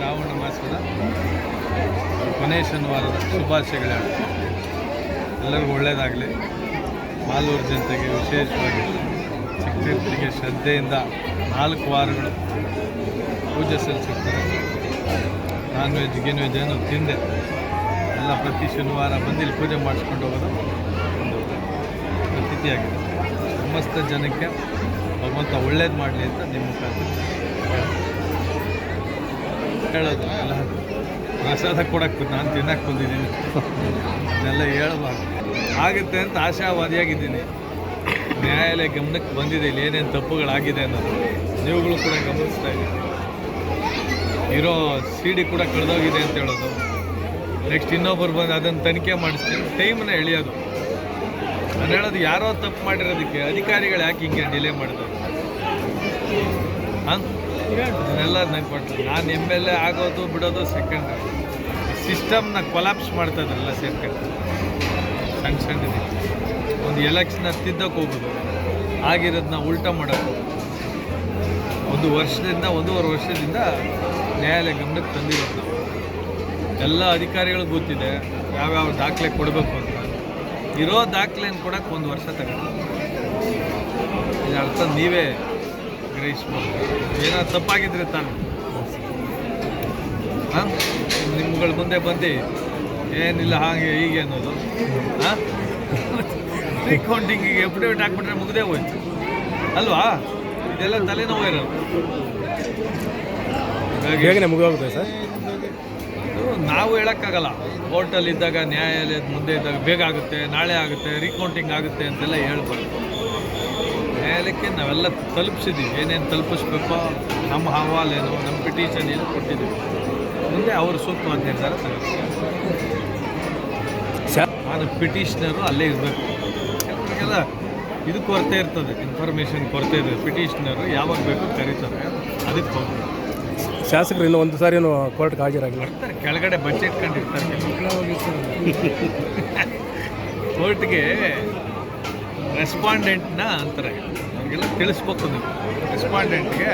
ಶ್ರಾವಣ ಮಾಸದ ಕೊನೆಯ ಶನಿವಾರದ ಶುಭಾಶಯಗಳು. ಎಲ್ಲರಿಗೂ ಒಳ್ಳೆಯದಾಗಲಿ ಮಾಲೂರು ಜನತೆಗೆ ವಿಶೇಷವಾಗಿ ಚಿಕ್ಕತಿರ್ತಿಗೆ ಶ್ರದ್ಧೆಯಿಂದ ನಾಲ್ಕು ವಾರಗಳು ಪೂಜೆ ಸಲ್ಲಿಸುತ್ತಾರೆ. ನಾನ್ ವೆಜ್ ಗಿನ್ ವೆಜ್ ಏನು ತಿಂದೆ. ಎಲ್ಲ ಪ್ರತಿ ಶನಿವಾರ ಬಂದು ಪೂಜೆ ಮಾಡಿಸ್ಕೊಂಡು ಹೋಗೋದು ಒಂದು ಪ್ರತೀತಿಯಾಗಿದೆ. ಸಮಸ್ತ ಜನಕ್ಕೆ ಭಗವಂತ ಒಳ್ಳೇದು ಮಾಡಲಿ ಅಂತ ನಿಮ್ಮ ಮುಖಾಂತರ ಹೇಳೋದು ಎಲ್ಲ ಪ್ರಸಾದ ಕೊಡಕ್ಕೆ ನಾನು ತಿನ್ನಕ್ಕೆ ಬಂದಿದ್ದೀನಿ. ಇದೆಲ್ಲ ಹೇಳ್ಬಾರ್ದು. ಆಗುತ್ತೆ ಅಂತ ಆಶಾವಾದಿಯಾಗಿದ್ದೀನಿ. ನ್ಯಾಯಾಲಯ ಗಮನಕ್ಕೆ ಬಂದಿದೆ, ಇಲ್ಲಿ ಏನೇನು ತಪ್ಪುಗಳಾಗಿದೆ ಅನ್ನೋದು. ನೀವುಗಳು ಕೂಡ ಗಮನಿಸ್ತಾ ಇದ್ದೀವಿ ಇರೋ ಸಿ ಡಿ ಕೂಡ ಕಳೆದೋಗಿದೆ ಅಂತ ಹೇಳೋದು. ನೆಕ್ಸ್ಟ್ ಇನ್ನೊಬ್ಬರು ಬಂದು ಅದನ್ನು ತನಿಖೆ ಮಾಡಿಸ್ತೀನಿ. ಟೈಮನ್ನ ಎಳೆಯೋದು. ನಾನು ಹೇಳೋದು ಯಾರೋ ತಪ್ಪು ಮಾಡಿರೋದಕ್ಕೆ ಅಧಿಕಾರಿಗಳು ಯಾಕೆ ಹಿಂಗೆ ಡಿಲೇ ಮಾಡಿದ್ರು ಹಾಂ? ಇದನ್ನೆಲ್ಲ ಕೊಟ್ಟರು ನಾನು ಎಂ ಎಲ್ ಎ ಆಗೋದು ಬಿಡೋದು ಸೆಕೆಂಡ್ ಸಿಸ್ಟಮ್ನ ಕೊಲಾಪ್ಸ್ ಮಾಡ್ತಾ ಇದ್ರಲ್ಲ ಸೇರ್ಕೊಂಡು. ಸಣ್ಣ ಸಣ್ಣ ಒಂದು ಎಲೆಕ್ಷನ್ ತಿದ್ದಕ್ಕೆ ಹೋಗೋದು ಆಗಿರೋದನ್ನ ಉಲ್ಟಾ ಮಾಡೋದು. ಒಂದು ವರ್ಷದಿಂದ, ಒಂದೂವರೆ ವರ್ಷದಿಂದ ನ್ಯಾಯಾಲಯ ಗಮನಕ್ಕೆ ತಂದಿರೋದು. ನಾವು ಎಲ್ಲ ಅಧಿಕಾರಿಗಳು ಗೊತ್ತಿದೆ ಯಾವ್ಯಾವ ದಾಖಲೆ ಕೊಡಬೇಕು ಅಂತ. ಇರೋ ದಾಖಲೆಯನ್ನು ಕೊಡೋಕ್ಕೆ ಒಂದು ವರ್ಷ ತಗೊಂಡು ಇದರ ಅರ್ಥ ನೀವೇ ಗ್ರಹಿಸ್ಬೋದು ಏನೋ ತಪ್ಪಾಗಿದ್ರೆ ತಾನು. ಹಾಂ? ನಿಮ್ಗಳ ಮುಂದೆ ಬಂದು. ಏನಿಲ್ಲ ಹಾಗೆ ಹೀಗೆ ಅನ್ನೋದು. ಹಾಂ? ಅಕೌಂಟಿಂಗಿಗೆ ಎಫಿಡೇವಿಟ್ ಹಾಕ್ಬಿಟ್ರೆ ಮುಗ್ದೇ ಹೋಯ್ತು. ಅಲ್ವಾ? ಇದೆಲ್ಲ ತಲೆನೋವು ಇರೋದು. ಹೇಗೆ ಮುಗಿದೋಗುತ್ತೆ ಸರ್. ನಾವು ಹೇಳೋಕ್ಕಾಗಲ್ಲ. ಕೋರ್ಟಲ್ಲಿ ಇದ್ದಾಗ ನ್ಯಾಯಾಲಯದ ಮುಂದೆ ಇದ್ದಾಗ ಬೇಗ ಆಗುತ್ತೆ ನಾಳೆ ಆಗುತ್ತೆ ರೀಕೌಂಟಿಂಗ್ ಆಗುತ್ತೆ ಅಂತೆಲ್ಲ ಹೇಳ್ಬಾರ್ದು. ನ್ಯಾಯಾಲಯಕ್ಕೆ ನಾವೆಲ್ಲ ತಲುಪಿಸಿದ್ದೀವಿ. ಏನೇನು ತಲುಪಿಸ್ಬೇಕೋ ನಮ್ಮ ಅಹವಾಲೇನು ನಮ್ಮ ಪಿಟಿಷನ್ ಏನು ಕೊಟ್ಟಿದ್ದೀವಿ. ಮುಂದೆ ಅವರು ಸೂಕ್ತವಾದ ನಿರ್ಧಾರ ಹೇಳ್ತಾರೆ ಸರ್ ನಾನು ಪಿಟಿಷನರು ಅಲ್ಲೇ ಇರಬೇಕು. ಕೆಲವರಿಗೆಲ್ಲ ಇದು ಕೊರತೆ ಇರ್ತದೆ ಇನ್ಫಾರ್ಮೇಷನ್ ಕೊರತೆ ಇದೆ ಪಿಟಿಷನರು ಯಾವಾಗ ಬೇಕು ಕರೀತಾರೆ. ಅದಕ್ಕೆ ಹೋಗ್ತಾರೆ ಶಾಸಕರು ಇನ್ನೂ ಒಂದು ಸಾರಿ ಏನು ಕೋರ್ಟ್ಗೆ ಹಾಜರಾಗಿಲ್ಲ? ಕೆಳಗಡೆ ಬಜೆಟ್ ಇಟ್ಕೊಂಡಿರ್ತಾರೆ ಕೋರ್ಟ್ಗೆ ರೆಸ್ಪಾಂಡೆಂಟ್ನ ಅಂತಾರೆ. ಅವ್ರಿಗೆಲ್ಲ ತಿಳಿಸ್ಬೇಕು ನೀವು. ರೆಸ್ಪಾಂಡೆಂಟ್ಗೆ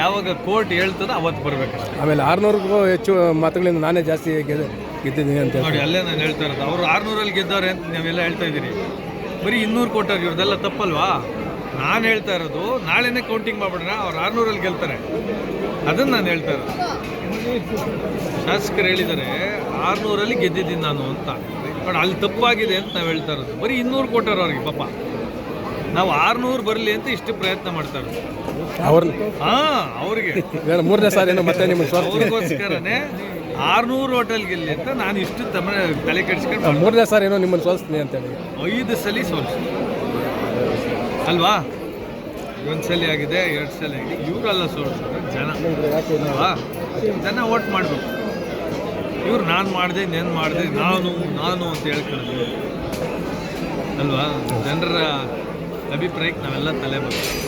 ಯಾವಾಗ ಕೋರ್ಟ್ ಹೇಳ್ತದೋ ಅವತ್ತು ಬರಬೇಕು ಆಮೇಲೆ ಆರುನೂರಿಗೂ ಹೆಚ್ಚು ಮಾತುಗಳಿಂದ ನಾನೇ ಜಾಸ್ತಿ ಗೆದ್ದ ಗೆದ್ದಿದ್ದೀನಿ ಅಂತ ನೋಡಿ ಅಲ್ಲೇ ನಾನು ಹೇಳ್ತಾ ಇರೋದು. ಅವರು ಆರ್ನೂರಲ್ಲಿ ಗೆದ್ದವ್ರೆ ಅಂತ ನೀವೆಲ್ಲ ಹೇಳ್ತಾ ಇದ್ದೀರಿ. ಬರೀ ಇನ್ನೂರು ಕೊಟ್ಟವ್ರು ಇವ್ರದೆಲ್ಲ ತಪ್ಪಲ್ವಾ? ನಾನು ಹೇಳ್ತಾ ಇರೋದು ನಾಳೆನೇ ಕೌಂಟಿಂಗ್ ಮಾಡ್ಬಿಡೋಣ ಅವ್ರು ಆರುನೂರಲ್ಲಿ ಗೆಲ್ತಾರೆ. ಅದನ್ನು ನಾನು ಹೇಳ್ತಾ ಇರೋದು. ಶಾಸಕರು ಹೇಳಿದ್ದಾರೆ ಆರ್ನೂರಲ್ಲಿ ಗೆದ್ದಿದ್ದೀನಿ ನಾನು ಅಂತ. ಬಟ್ ಅಲ್ಲಿ ತಪ್ಪಾಗಿದೆ ಅಂತ ನಾವು ಹೇಳ್ತಾ ಇರೋದು. ಬರೀ ಇನ್ನೂರು ಕೊಟ್ಟಾರೋ ಅವ್ರಿಗೆ ಪಾಪ. ನಾವು ಆರುನೂರು ಬರಲಿ ಅಂತ ಇಷ್ಟು ಪ್ರಯತ್ನ ಮಾಡ್ತಾ ಇರೋದು. ಹಾ ಅವ್ರಿಗೆ. ಮೂರನೇ ಸಾರಿ ಏನೋ ಮತ್ತೆ ನಿಮ್ಮ ಅವ್ರಿಗೋಸ್ಕರನೇ ಆರ್ನೂರು ಹೋಟೆಲ್ ಗೆಲ್ಲಿ ಅಂತ ನಾನು ಇಷ್ಟು ತಮ್ಮ ತಲೆ ಕೆಡಿಸ್ಕೊಂಡು ಮೂರನೇ ಸಾರಿ ಏನೋ ನಿಮ್ಮನ್ನು ಸೋಲಿಸ್ತೀನಿ ಅಂತೇಳಿ ಐದು ಸಲ ಸೋಲಿಸ್ ಅಲ್ವಾ? ಒಂದು ಸಲ ಆಗಿದೆ ಎರಡು ಸಲ ಆಗಿದೆ. ಇವರೆಲ್ಲ ಸೋಲ್ಸ್ ಜನ. ಅಲ್ವಾ? ಜನ ಓಟ್ ಮಾಡಬೇಕು. ಇವ್ರು ನಾನು ಮಾಡಿದೆ, ನೇನು ಮಾಡಿದೆ, ನಾನು ನಾನು ಅಂತ ಹೇಳ್ಕೊಳ್ಳೋದು ಅಲ್ವಾ? ಜನರ ಅಭಿಪ್ರಾಯಕ್ಕೆ ನಾವೆಲ್ಲ ತಲೆ ಬರ್ತೀವಿ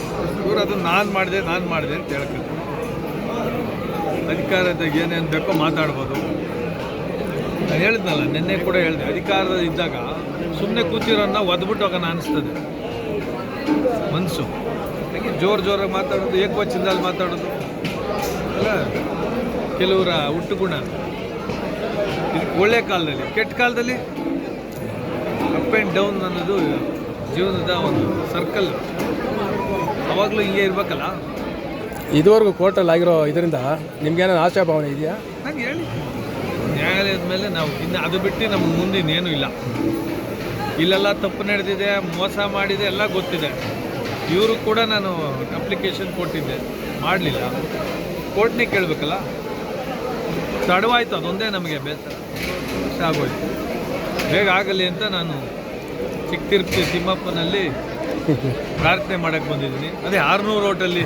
ಇವ್ರು ಅದು ನಾನು ಮಾಡಿದೆ ನಾನು ಮಾಡಿದೆ ಅಂತ ಹೇಳ್ಕೊಳ್ತೀವಿ ಅಧಿಕಾರದ ಏನೇನು ಬೇಕೋ ಮಾತಾಡ್ಬೋದು. ನಾನು ಹೇಳಿದ್ನಲ್ಲ, ನಿನ್ನೆ ಕೂಡ ಹೇಳಿದೆ, ಅಧಿಕಾರದ ಇದ್ದಾಗ ಸುಮ್ಮನೆ ಕೂತಿರೋನ್ನ ಒದ್ಬಿಟ್ಟು ಹೋಗೋಣ ಅನಿಸ್ತದೆ. ಮನಸ್ಸು ಹಾಗೆ ಜೋರು ಜೋರಾಗಿ ಮಾತಾಡೋದು, ಏಕವಚನದಲ್ಲಿ ಮಾತಾಡೋದು? ಅಲ್ಲ, ಕೆಲವರ ಹುಟ್ಟುಗುಣ. ಇದು ಒಳ್ಳೆ ಕಾಲದಲ್ಲಿ ಕೆಟ್ಟ ಕಾಲದಲ್ಲಿ ಅಪ್ ಆ್ಯಂಡ್ ಡೌನ್ ಅನ್ನೋದು ಜೀವನದ ಒಂದು ಸರ್ಕಲ್ ಅವಾಗಲೂ ಹಿಂಗೆ ಇರಬೇಕಲ್ಲ? ಇದುವರೆಗೂ ಕೋರ್ಟಲ್ಲಿ ಆಗಿರೋ ಇದರಿಂದ ನಿಮ್ಗೇನೋ ಆಶಾಭಾವನೆ ಇದೆಯಾ? ನಂಗೆ ಹೇಳಿ. ನ್ಯಾಯಾಲಯದ ಮೇಲೆ ನಾವು ಇನ್ನು ಅದು ಬಿಟ್ಟು ನಮ್ಮ ಮುಂದೆ ಇನ್ನೇನು ಇಲ್ಲ. ಇಲ್ಲೆಲ್ಲ ತಪ್ಪು ನಡೆದಿದೆ ಮೋಸ ಮಾಡಿದೆ ಎಲ್ಲ ಗೊತ್ತಿದೆ. ಇವರು ಕೂಡ ನಾನು ಅಪ್ಲಿಕೇಶನ್ ಕೊಟ್ಟಿದ್ದೆ. ಮಾಡಲಿಲ್ಲ. ಕೋರ್ಟ್ನೇ ಕೇಳಬೇಕಲ್ಲ? ತಡವಾಯ್ತು ಅದೊಂದೇ ನಮಗೆ ಬೇಸರ. ವರ್ಷ ಆಗೋಯ್ತು. ಬೇಗ ಆಗಲಿ ಅಂತ ನಾನು ಚಿಕ್ಕ ತಿರುಪತಿ ತಿಮ್ಮಪ್ಪನಲ್ಲಿ ಪ್ರಾರ್ಥನೆ ಮಾಡಕ್ಕೆ ಬಂದಿದ್ದೀನಿ. ಅದೇ ಆರ್ನೂರು ಹೋಟೆಲ್ಲಿ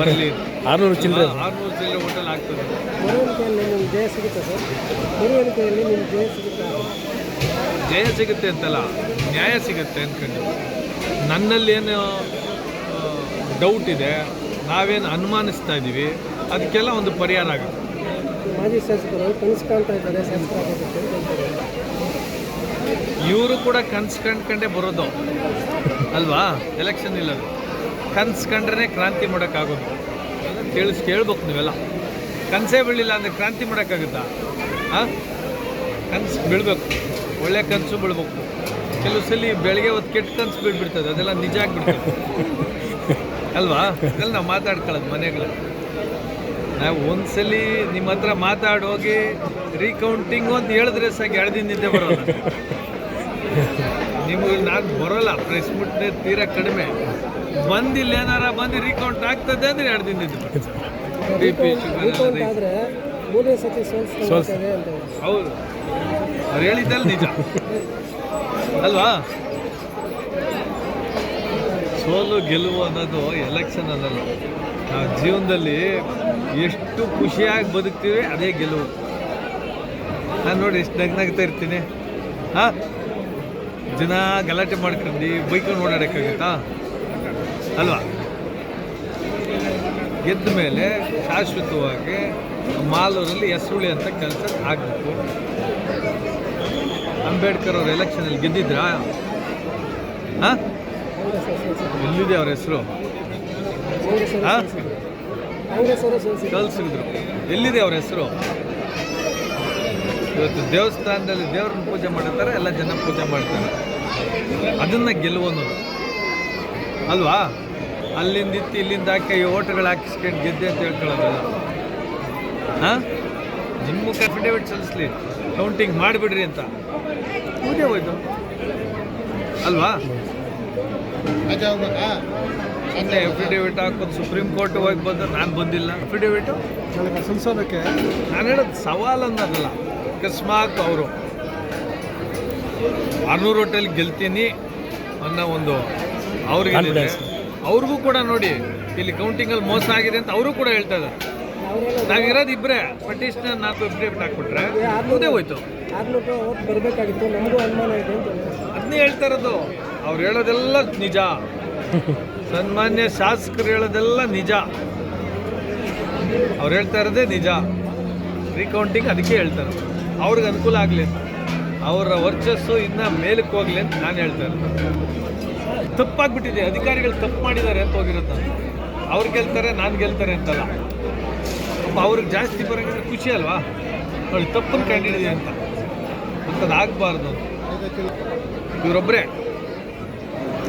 ಬರಲಿ. ಆರ್ನೂರು ಚಿಲ್ಲರೆ ಆರುನೂರು ಚಿಲ್ಲರೆ ಹೋಟೆಲ್ ಆಗ್ತದೆ. ಜಯ ಸಿಗುತ್ತೆ ಅಂತಲ್ಲ ನ್ಯಾಯ ಸಿಗುತ್ತೆ ಅಂದ್ಕೊಂಡು ನನ್ನಲ್ಲಿ ಏನು ಡೌಟ್ ಇದೆ. ನಾವೇನು ಅನುಮಾನಿಸ್ತಾ ಇದ್ದೀವಿ ಅದಕ್ಕೆಲ್ಲ ಒಂದು ಪರಿಹಾರ ಆಗುತ್ತೆ. ಮಾಜಿ ಶಾಸಕರು ಕನಸು ಕಾಣ್ತಾ ಇದ್ದಾರೆ. ಇವರು ಕೂಡ ಕನಸು ಕಂಡ್ಕಂಡೇ ಬರೋದು. ಅಲ್ವಾ? ಎಲೆಕ್ಷನ್ ಇಲ್ಲದು ಕನ್ಸು ಕಂಡ್ರೆ ಕ್ರಾಂತಿ ಮಾಡೋಕ್ಕಾಗೋದು. ಕೇಳಿಸ್, ಕೇಳ್ಬೇಕು ನೀವೆಲ್ಲ. ಕನಸೇ ಬೀಳಿಲ್ಲ ಅಂದರೆ ಕ್ರಾಂತಿ ಮಾಡೋಕ್ಕಾಗುತ್ತಾ? ಹಾಂ ಕನಸು ಬೀಳ್ಬೇಕು. ಒಳ್ಳೆ ಕನಸು ಬೀಳ್ಬೇಕು. ಕೆಲವು ಸಲ ಬೆಳಗ್ಗೆ ಹೊತ್ತು ಕೆಟ್ಟ ಕನಸು ಬೀಳ್ಬಿಡ್ತದೆ. ಅದೆಲ್ಲ ನಿಜ ಆಗ್ಬಿಡ್ತದೆ. ಅಲ್ವಾ? ಅದೆಲ್ಲ ನಾವು ಮಾತಾಡ್ಕೊಳ್ಳೋದು ಮನೆಗಳಲ್ಲಿ. ನಾವು ಒಂದ್ಸಲ ನಿಮ್ಮ ಹತ್ರ ಮಾತಾಡೋಗಿ ರೀಕೌಂಟಿಂಗ್ ಅಂತ ಹೇಳಿದ್ರೆ ಸಾಕು ಎರಡು ದಿನ ನಿದ್ದೆ ಬರೋಲ್ಲ. ನಿಮಗೆ ನಾನು ಬರೋಲ್ಲ ಪ್ರೆಸ್ ಮುಟ್ಟೆ ತೀರಾ ಕಡಿಮೆ. ಬಂದಿಲ್ಲ ಏನಾರ ಬಂದು ರೀಕೌಂಟ್ ಆಗ್ತದೆ ಅಂದ್ರೆ ಎರಡು ದಿನ ಬಿ ಪಿ. ಹೌದು. ಅವ್ರು ಹೇಳಿದ್ದಲ್ಲ ನಿಜ. ಅಲ್ವಾ? ಸೋಲು ಗೆಲುವು ಅನ್ನೋದು ಎಲೆಕ್ಷನ್ ಅನ್ನಲ್ಲ ನಾವು ಜೀವನದಲ್ಲಿ ಎಷ್ಟು ಖುಷಿಯಾಗಿ ಬದುಕ್ತೀವಿ, ಅದೇ ಗೆಲುವು. ನಾನು ನೋಡಿ ಎಷ್ಟು ನಗ್ನಾಗ್ತಾ ಇರ್ತೀನಿ. ಹಾಂ? ಜನ ಗಲಾಟೆ ಮಾಡ್ಕೊಂಡು ಬೈಕಲ್ಲಿ ಓಡಾಡೋಕ್ಕಾಗುತ್ತಾ? ಅಲ್ವಾ? ಗೆದ್ದ ಮೇಲೆ ಶಾಶ್ವತವಾಗಿ ಮಾಲೂರಲ್ಲಿ ಹೆಸರುಳಿ ಅಂತ ಕೆಲಸ ಆಗಬೇಕು. ಅಂಬೇಡ್ಕರ್ ಅವರು ಎಲೆಕ್ಷನಲ್ಲಿ ಗೆದ್ದಿದ್ರಾ? ಹಾಂ? ಎಲ್ಲಿದೆ ಅವ್ರ ಹೆಸರು? ಹಾ? ಕಳ್ಸಿದ್ರು. ಎಲ್ಲಿದೆ ಅವ್ರ ಹೆಸರು? ಇವತ್ತು ದೇವಸ್ಥಾನದಲ್ಲಿ ದೇವ್ರನ್ನ ಪೂಜೆ ಮಾಡಿರ್ತಾರೆ ಎಲ್ಲ ಜನ ಪೂಜೆ ಮಾಡ್ತಾರೆ. ಅದನ್ನ ಗೆಲ್ಲುವನು. ಅಲ್ವಾ? ಅಲ್ಲಿಂದ ಇತ್ತು ಇಲ್ಲಿಂದ ಹಾಕಿ ಓಟ್ಗಳು ಹಾಕಿಸ್ಕೊಂಡು ಗೆದ್ದೆ ಅಂತ ಹೇಳ್ಕೊಳ್ಳೋದಲ್ಲ. ಹಾಂ? ನಿಮ್ಮ ಮುಖ ಅಫಿಡೇವಿಟ್ ಸಲ್ಲಿಸ್ಲಿ. ಕೌಂಟಿಂಗ್ ಮಾಡಿಬಿಡ್ರಿ ಅಂತ. ಪೂಜೆ ಹೋಯ್ತು. ಅಲ್ವಾ? ಸುಮ್ಮನೆ ಅಫಿಡೇವಿಟ್ ಹಾಕೋದು ಸುಪ್ರೀಂ ಕೋರ್ಟ್ ಹೋಗಿ ಬಂದು ನಾನು ಬಂದಿಲ್ಲ. ಅಫಿಡೇವಿಟು ಸಲ್ಲಿಸೋದಕ್ಕೆ ನಾನು ಹೇಳೋದು ಸವಾಲು ಅನ್ನೋದಲ್ಲ ಅಕಸ್ಮಾತ್ ಅವರು ಆರ್ನೂರು ಹೋಟೆಲ್ ಗೆಲ್ತೀನಿ ಅನ್ನೋ ಒಂದು ಅವ್ರಿಗೆ. ಅವ್ರಿಗೂ ಕೂಡ ನೋಡಿ ಇಲ್ಲಿ ಕೌಂಟಿಂಗಲ್ಲಿ ಮೋಸ ಆಗಿದೆ ಅಂತ ಅವರು ಕೂಡ ಹೇಳ್ತಾ ಇದ್ದಾರೆ. ನಾವಿರೋದು ಇಬ್ಬರೇ ಪಟಿಷನರ್ ನಾಲ್ಕು ಅಫಿಡೇವಿಟ್ ಹಾಕ್ಬಿಟ್ರೆ ಅದೇ ಹೋಯ್ತು. ಆರ್ನೂರು ಓಟ್ ಬರಬೇಕಾಗಿತ್ತು ನಮಗೂ ಅನುಮಾನ ಇದೆ ಅಂತ ಅದನ್ನೇ ಹೇಳ್ತಾ ಇರೋದು. ಅವ್ರು ಹೇಳೋದೆಲ್ಲ ನಿಜ. ಸನ್ಮಾನ್ಯ ಶಾಸಕರು ಹೇಳೋದೆಲ್ಲ ನಿಜ. ಅವ್ರು ಹೇಳ್ತಾ ಇರೋದೇ ನಿಜ. ರೀಕೌಂಟಿಂಗ್ ಅದಕ್ಕೆ ಹೇಳ್ತಾರೆ. ಅವ್ರಿಗೆ ಅನುಕೂಲ ಆಗಲಿ ಅವರ ವರ್ಚಸ್ಸು ಇನ್ನ ಮೇಲಕ್ಕೆ ಹೋಗಲಿ ಅಂತ ನಾನು ಹೇಳ್ತಾ ಇರೋದು. ತಪ್ಪಾಗ್ಬಿಟ್ಟಿದೆ. ಅಧಿಕಾರಿಗಳು ತಪ್ಪು ಮಾಡಿದ್ದಾರೆ ಅಂತ ಹೋಗಿರುತ್ತೆ ಅವ್ರು ಗೆಲ್ತಾರೆ, ನಾನು ಗೆಲ್ತಾರೆ ಅಂತಲ್ಲ. ಅವ್ರಿಗೆ ಜಾಸ್ತಿ ಬರೋಂಗಿದ್ರೆ ಖುಷಿ ಅಲ್ವಾ? ನೋಡಿ ತಪ್ಪನ್ನು ಕಂಡಿಡಿದೆ ಅಂತ. ಅಂಥದ್ದು ಆಗಬಾರ್ದು. ಇವರೊಬ್ಬರೇ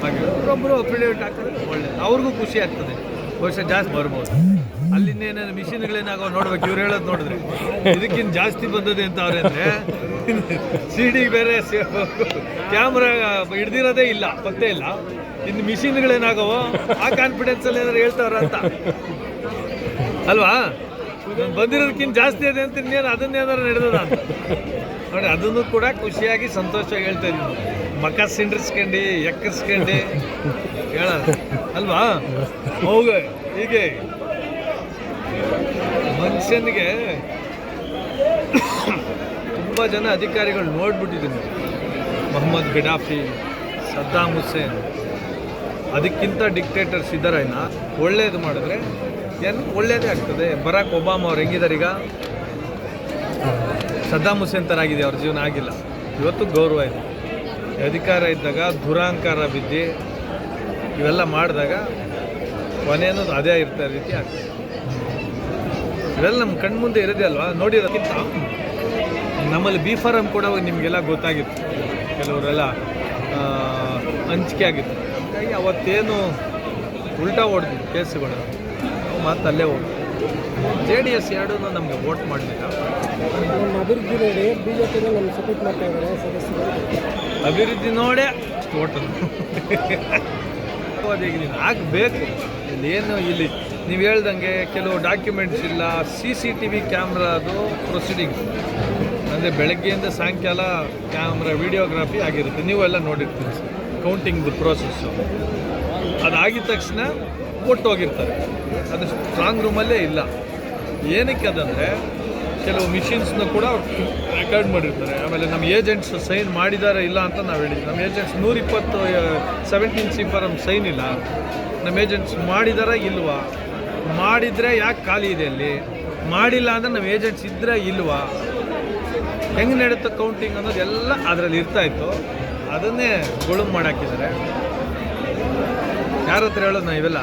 ಹಾಗೆ ಇವರೊಬ್ಬರು ಅಫಿಡೇವಿಟ್ ಹಾಕಿದ್ರೆ ಒಳ್ಳೆಯದು ಅವ್ರಿಗೂ ಖುಷಿ ಆಗ್ತದೆ. ಬಹುಶಃ ಜಾಸ್ತಿ ಬರ್ಬೋದು. ಅಲ್ಲಿಂದ ಏನೇನು ಮಿಷಿನ್ಗಳೇನಾಗೋ ನೋಡ್ಬೇಕು, ಇವ್ರು ಹೇಳೋದು ನೋಡಿದ್ರೆ. ಇದಕ್ಕಿಂತ ಜಾಸ್ತಿ ಬಂದದೆ ಅಂತ ಅವ್ರೆ ಅಂದರೆ ಸಿ ಡಿ ಬೇರೆ ಕ್ಯಾಮ್ರಾ ಹಿಡ್ದಿರೋದೇ ಇಲ್ಲ, ಪತ್ತೆ ಇಲ್ಲ. ಇನ್ನು ಮಿಷಿನ್ಗಳೇನಾಗವೋ ಆ ಕಾನ್ಫಿಡೆನ್ಸಲ್ಲಿ ಏನಾದ್ರು ಹೇಳ್ತಾವ್ರ ಅಂತ. ಅಲ್ವಾ? ಬಂದಿರೋದಕ್ಕಿಂತ ಜಾಸ್ತಿ ಇದೆ ಅಂತ ಇನ್ನೇನು ಅದನ್ನೇನಾದ್ರು ನಡೆದದ ಅಂತ. ನೋಡಿ, ಅದನ್ನು ಕೂಡ ಖುಷಿಯಾಗಿ ಸಂತೋಷವಾಗಿ ಹೇಳ್ತಾ ಇದ್ದೀನಿ. ಮಕ ಸಿಂಡ್ರಿಸ್ಕೊಂಡು, ಎಕ್ಕರ್ಸ್ಕೊಂಡು. ಹೇಳ, ಅಲ್ವಾ? ಹೋಗ, ಹೀಗೆ. ಮನುಷ್ಯನಿಗೆ ತುಂಬ ಜನ ಅಧಿಕಾರಿಗಳು ನೋಡ್ಬಿಟ್ಟಿದ್ದೀನಿ. ಮೊಹಮ್ಮದ್ ಬಿಡಾಫಿ ಸದ್ದಾಮ್ ಹುಸೇನ್. ಅದಕ್ಕಿಂತ ಡಿಕ್ಟೇಟರ್ ಸಿದ್ದರಾಯ್ನ ಒಳ್ಳೇದು ಮಾಡಿದ್ರೆ ಏನು ಒಳ್ಳೇದೇ ಆಗ್ತದೆ. ಬರಾಕ್ ಒಬಾಮ ಅವ್ರು ಹೆಂಗಿದ್ದಾರೆ ಈಗ ಸದ್ದಾಮ್ ಹುಸೇನ್ ಥರ ಆಗಿದೆ ಅವ್ರ ಜೀವನ ಆಗಿಲ್ಲ. ಇವತ್ತು ಗೌರವ ಇದೆ. ಅಧಿಕಾರ ಇದ್ದಾಗ, ದುರಾಂಕಾರ ಬಿದ್ದು, ಇವೆಲ್ಲ ಮಾಡಿದಾಗ ಕೊನೆ ಅನ್ನೋದು ಅದೇ ಇರ್ತಾ ರೀತಿ ಆಗ್ತದೆ. ಇವೆಲ್ಲ ನಮ್ಮ ಕಣ್ಮುಂದೆ ಇರೋದೇ ಅಲ್ವಾ? ನೋಡಿರೋದಕ್ಕಿಂತ ನಮ್ಮಲ್ಲಿ ಬಿ ಫಾರಮ್ ಕೂಡ ನಿಮಗೆಲ್ಲ ಗೊತ್ತಾಗಿತ್ತು. ಕೆಲವರೆಲ್ಲ ಹಂಚಿಕೆ ಆಗಿತ್ತು. ಹಾಗಾಗಿ ಅವತ್ತೇನು ಉಲ್ಟಾ ಓಡಿದ್ವಿ ಕೇಸುಗಳು ಮತ್ತೆ ಅಲ್ಲೇ ಹೋಗ್ತೀವಿ ಜೆ ಡಿ ಎಸ್ ಎರಡೂ ನಮಗೆ ವೋಟ್ ಮಾಡಲಿಲ್ಲ. ಅಭಿವೃದ್ಧಿ ನೋಡಿ ಬಿ ನಮ್ಮ ಸಪೋರ್ಟ್ ಮಾಡ್ತಾ ಇದ್ದಾರೆ ಸದಸ್ಯರು. ಅಭಿವೃದ್ಧಿ ನೋಡೇ ಟೋಟಲ್ ಆಗಬೇಕು? ಏನು ಇಲ್ಲಿ ನೀವು ಹೇಳ್ದಂಗೆ ಕೆಲವು ಡಾಕ್ಯುಮೆಂಟ್ಸ್ ಇಲ್ಲ ಸಿ ಸಿ ಟಿ ವಿ ಕ್ಯಾಮ್ರಾದು ಪ್ರೊಸೀಡಿಂಗ್ ಅಂದರೆ ಬೆಳಗ್ಗೆಯಿಂದ ಸಾಯಂಕಾಲ ಕ್ಯಾಮ್ರಾ ವಿಡಿಯೋಗ್ರಫಿ ಆಗಿರುತ್ತೆ. ನೀವೆಲ್ಲ ನೋಡಿರ್ತೀರಿ ಕೌಂಟಿಂಗ್ದು ಪ್ರೋಸೆಸ್ಸು ಅದಾಗಿದ ತಕ್ಷಣ ಕೊಟ್ಟೋಗಿರ್ತಾರೆ ಅದು ಸ್ಟ್ರಾಂಗ್ ರೂಮಲ್ಲೇ ಇಲ್ಲ. ಏನಕ್ಕೆ ಅದಂದರೆ ಕೆಲವು ಮಿಷಿನ್ಸ್ನ ಕೂಡ ರೆಕಾರ್ಡ್ ಮಾಡಿರ್ತಾರೆ. ಆಮೇಲೆ ನಮ್ಮ ಏಜೆಂಟ್ಸ್ ಸೈನ್ ಮಾಡಿದ್ದಾರೆ ಇಲ್ಲ ಅಂತ ನಾವು ಹೇಳಿದ್ವಿ. ನಮ್ಮ ಏಜೆಂಟ್ಸ್ ನೂರಿಪ್ಪತ್ತು ಸೆವೆಂಟೀನ್ ಸಿ ಫಾರಮ್ ಸೈನ್ ಇಲ್ಲ. ನಮ್ಮ ಏಜೆಂಟ್ಸ್ ಮಾಡಿದಾರ ಇಲ್ವಾ? ಮಾಡಿದರೆ ಯಾಕೆ ಖಾಲಿ ಇದೆ ಅಲ್ಲಿ? ಮಾಡಿಲ್ಲ ಅಂದರೆ ನಮ್ಮ ಏಜೆಂಟ್ಸ್ ಇದ್ದರೆ ಇಲ್ವಾ? ಹೆಂಗೆ ನಡೆಯುತ್ತೆ ಕೌಂಟಿಂಗ್ ಅನ್ನೋದು ಎಲ್ಲ ಅದರಲ್ಲಿ ಇರ್ತಾ ಇತ್ತು. ಅದನ್ನೇ ಗೊಳು ಮಾಡಾಕಿದ್ದಾರೆ ಯಾರ ಹತ್ರ ಹೇಳೋದು ನಾ ಇವೆಲ್ಲ?